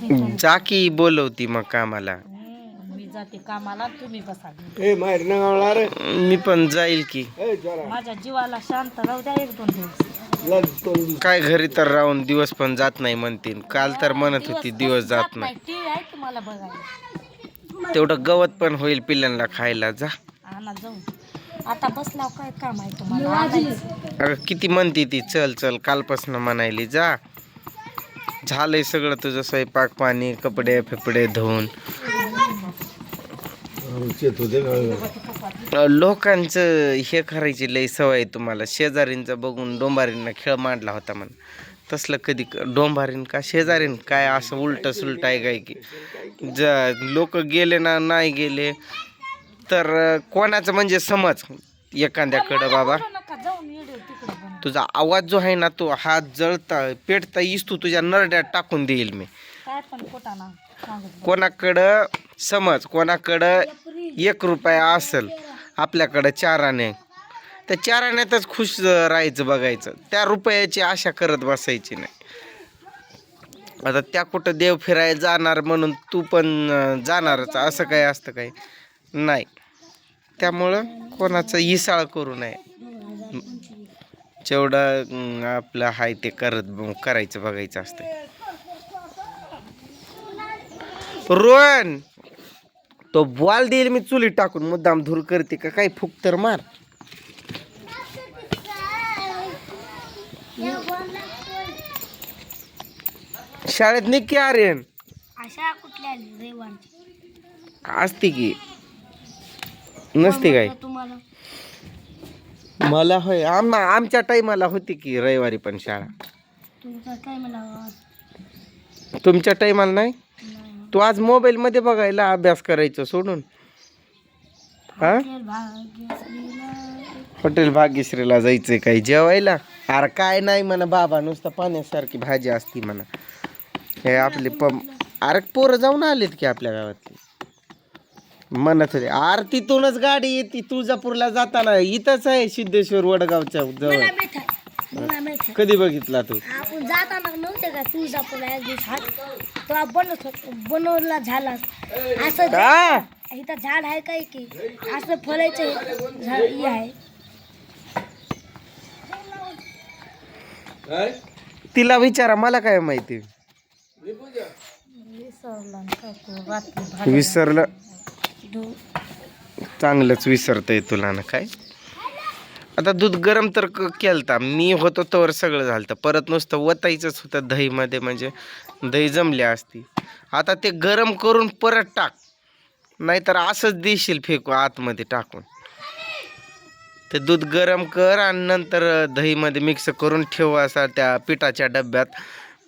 तुम्ही जा की बोलवती मग कामाला. मी जाते कामाला तुम्ही बसा घरी. ए माहेर नगावला रे. मी पण जाईल की. ए जरा. माझ्या जीवाला शांत राहू द्या एक दोन दिवस. काय घरी तर राहून दिवस पण जात नाही म्हणतील काल तर म्हणत होती दिवस जात नाही. टीव्ही आहे तुम्हाला बघायला. तेवढं गवत पण होईल पिल्लांना खायला. जा. आणा जाऊन आता बसलाव काय काम आहे तुम्हाला? आणायचं. अगं किती म्हणते ती? चल चल कालपासून म्हणायली जा. झालंय सगळं तुझं स्वयंपाक पाणी कपडे फिपडे धुवून. लोकांचं हे करायची लई सवय तुम्हाला. शेजारींचं बघून डोंबारींना खेळ मांडला होता म्हण. तसलं कधी क- डोंबारीन का शेजारीन? काय असं उलट सुलट आहे काय की? ज लोक गेले ना नाही गेले तर कोणाचं म्हणजे समज? एखाद्याकडं बाबा करू नका जाऊन येडे तिकडे बनवून. तुझा आवाज जो आहे ना तो हात जळता पेटता येईस तू तुझ्या नरड्यात टाकून देईल मी. काय पण सांगत. कोणाकडं समज कोणाकडं एक रुपया असेल आपल्याकडं चार आणे त्या चार आण्यातच खुश राहायचं बघायचं. त्या रुपयाची आशा करत बसायची नाही. आता त्या कुठं देव फिरायला जाणार म्हणून तू पण जाणारच असं काय असतं काय नाही. त्यामुळं कोणाचं इसाळ करू नये. जेवढं आपलं हाय ते करत करायचं बघायचं असतं रोहन तो बॉल देईल मी चुलीत टाकून. मुद्दाम धूर करते का? काय फुक तर मार. शाळेत निघ आर्यन. असते की. नसते काय? तुम्हाला? मला होय आम आमच्या टाईमाला होती की रविवारी पण शाळा. तुमच्या टाईमाला नाही? तू आज मोबाईल मध्ये बघायला अभ्यास करायचं सोडून. हा? हॉटेल भाग्यश्रीला. जायचंय काही जेवायला? अरे काय नाही म्हणा बाबा नुसतं पाण्यासारखी भाजी असती म्हणा. हे आपले पम अरे पोरं जाऊन आलेत की आपल्या गावातली? म्हणत होते. अरे तिथूनच गाडी येते तुळजापूरला जाताना. इथंच आहे सिद्धेश्वर वडगावच्या जवळ. कधी बघितला तू? आपण जाताना नव्हते का तुळजापूरला एक दिवस हात? तो बनत होत बनवला झाला. असं इथं झाड आहे काय की? असं फळायचं झाड हे आहे. तिला विचारा मला काय माहिती? विसरलं. चांगलंच विसरतंय तुला ना काय? आता दूध गरम तर क- केलता. मी होतो तर सगळं झालं परत नुसतं वतायचंच होतं दहीमध्ये म्हणजे दही जमली असती. आता ते गरम करून परत टाक. नाहीतर असंच देशील फेकू आतमध्ये टाकून. ते दूध गरम कर आणि नंतर दहीमध्ये मिक्स करून ठेव असा त्या पिठाच्या डब्यात.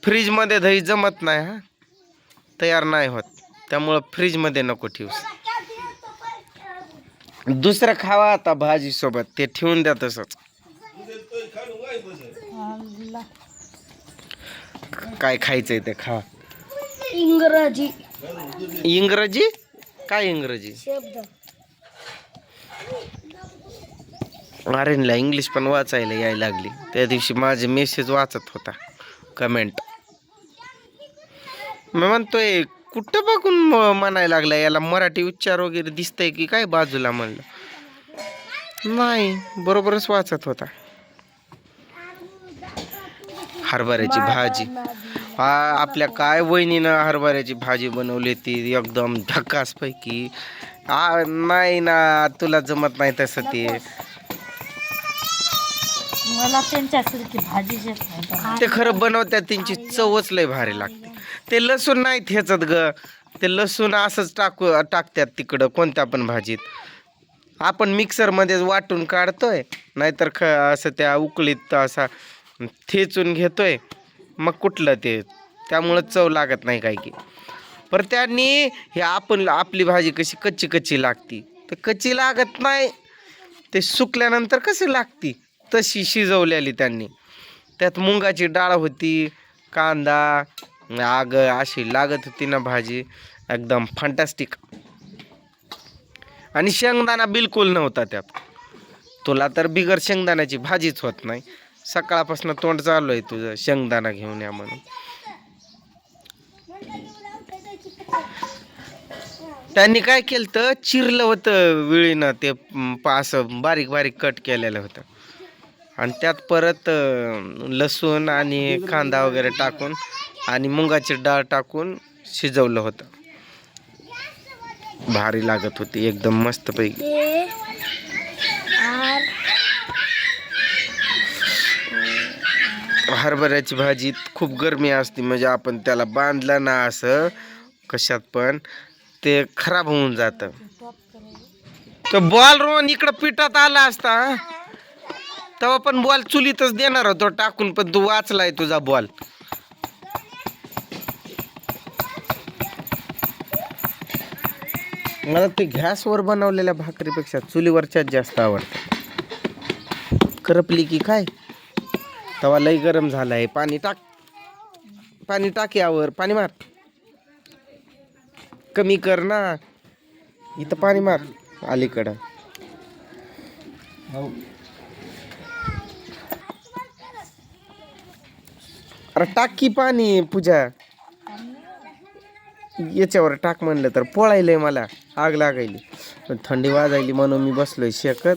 फ्रीजमध्ये दही जमत नाही हा. तयार नाही होत. त्यामुळं फ्रीजमध्ये नको ठेवूस. दुसरं खावा आता भाजी सोबत ते ठेवून द्या तसंच. काय खायचंय ते खा इंग्रजी. इंग्रजी? काय इंग्रजी? शब्द. आर्यनला इंग्लिश पण वाचायला यायला लागली. त्या दिवशी माझे मेसेज वाचत होता. कमेंट मी म्हणतोय कुठं बघून म्हणायला लागला याला मराठी उच्चार वगैरे दिसतंय की काय बाजूला म्हणलं? नाही बरोबरच वाचत होता. हरभऱ्याची भाजी. हा आपल्या काय वहिनीनं हरभऱ्याची भाजी बनवली ती एकदम ढकास पैकी आ नाही ना तुला जमत नाही तसं ते. मला त्यांच्यासारखी भाजी ते खरं बनवतात त्यांची चवच लय भारी लागते. ते लसूण नाही ठेचत ग. ते लसूण असंच टाकू टाकतात तिकडं कोणत्या पण भाजीत. आपण मिक्सरमध्ये वाटून काढतोय नाहीतर ख असं त्या उकळीत असा ठेचून घेतोय मग कुठलं ते? त्यामुळं चव लागत नाही काय की. पर त्यांनी हे आपण आपली भाजी कशी कच्ची कच्ची लागती. तर कच्ची लागत नाही ते सुकल्यानंतर कशी लागती? तशी शिजवलेली त्यांनी. त्यात मुंगाची डाळ होती कांदा आग अशी लागत होती ना भाजी. एकदम फंटॅस्टिक आणि शेंगदाणा बिलकुल नव्हता त्यात. तुला तर बिगर शेंगदाण्याची भाजीच होत नाही. सकाळपासून तोंड चालू आहे तुझं शेंगदाणा घेऊन या म्हणून. त्यांनी काय केलं तर चिरलं होतं विळीनं ते असं बारीक बारीक कट केलेलं होतं. आणि त्यात परत लसूण आणि कांदा वगैरे टाकून आणि मुगाची डाळ टाकून शिजवलं होतं. भारी लागत होती एकदम मस्तपैकी. हरभऱ्याची भाजीत खूप गरमी असते म्हणजे आपण त्याला बांधलं ना असं कशात पण ते खराब होऊन जातं. तो बॉल रोहन इकडं पिठात आला असता तेव्हा पण बॉल चुलीतच देणार होतो टाकून पण तू वाचलाय तुझा बॉल. मला ते गॅसवर बनवलेल्या भाकरीपेक्षा चुलीवरच्याच जास्त आवडतात करपली की काय? तवा लई गरम झालाय. पाणी टाक. पाणी टाक यावर. पाणी मार. कमी कर ना. इथं पाणी मार. अलीकडं. अरे टाक की पाणी पूजा. याच्यावर टाक म्हणलं तर पोळायलंय मला. आग लागायली. थंडी वाजायली म्हणून मी बसलोय शेकत.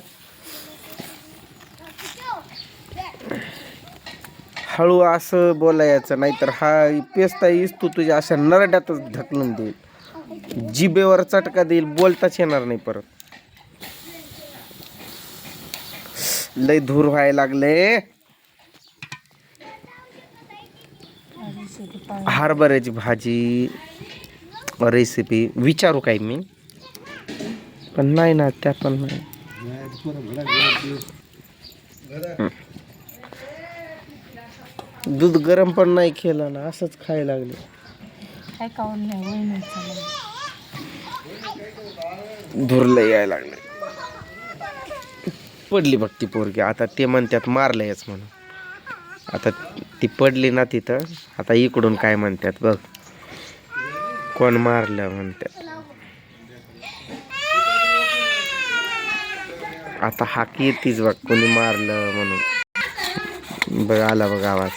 हळू असं बोलायचं नाहीतर हा पेस्ता येस तू तुझ्या अशा नरड्यातच ढकलून देईल. जिबेवर चटका देईल बोलताच येणार नाही परत. लय धूर व्हायला लागले हरभऱ्याची भाजी रेसिपी विचारू काय मी? पण नाही ना त्या पण नाही. दूध गरम पण नाही केलं ना असंच खायला लागले. काय काऊन नाही धुरलं यायला लागले पडली बघ ती पोरगी आता ते म्हणतात मारलंयच म्हणून. आता ती पडली ना तिथं. आता इकडून काय म्हणतात बघ. कोण मारलं म्हणतात. आता हाक येतीच बघ कोणी मारलं म्हणून. बघ आला बघ आवाज.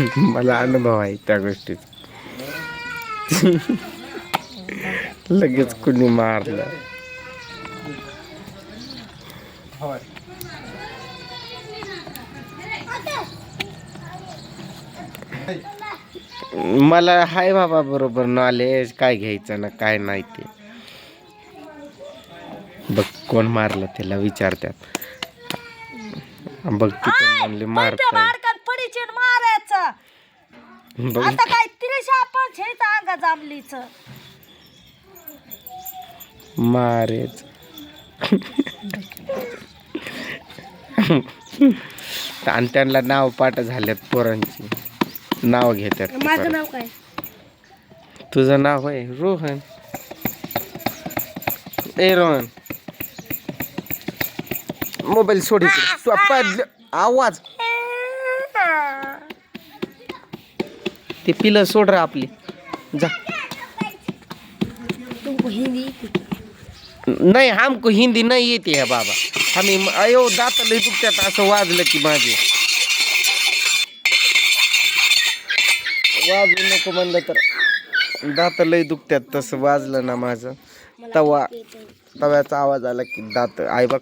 मला अनुभव आहे त्या गोष्टीत लगेच कुणी मारलं. मला हाय बाबा बरोबर नॉलेज काय घ्यायचं ना काय नाही ते. बघ कोण मारलं त्याला विचारतात बघ ती पण म्हणली मारायचं? बघ. आता काय त्रिशा पण छेच अंगा जांभलीच. मारेच. आणि त्यांना नाव पाठ झाल्यात पोरांची. नाव घेतात माझं नाव काय? तुझं नाव होय रोहन. ए रोहन. मोबाईल सोड इकडे. आवाज. ते पिलं सोड रे आपली. जा. नाही हमको हिंदी नाही येते है बाबा. आम्ही अयो दात लय दुखत्यात असं वाजलं की माझे. वाजू नको म्हणलं तर. दात लय दुखत्यात तसं वाजलं ना माझं. तवा तव्याचा आवाज आला की दात आई बघ.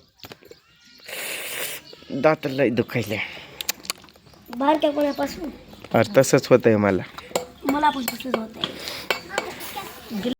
दात लय दुखायले. बारक्या कोणापासून? अरे तसंच होतंय मला. मला पण तसंच होत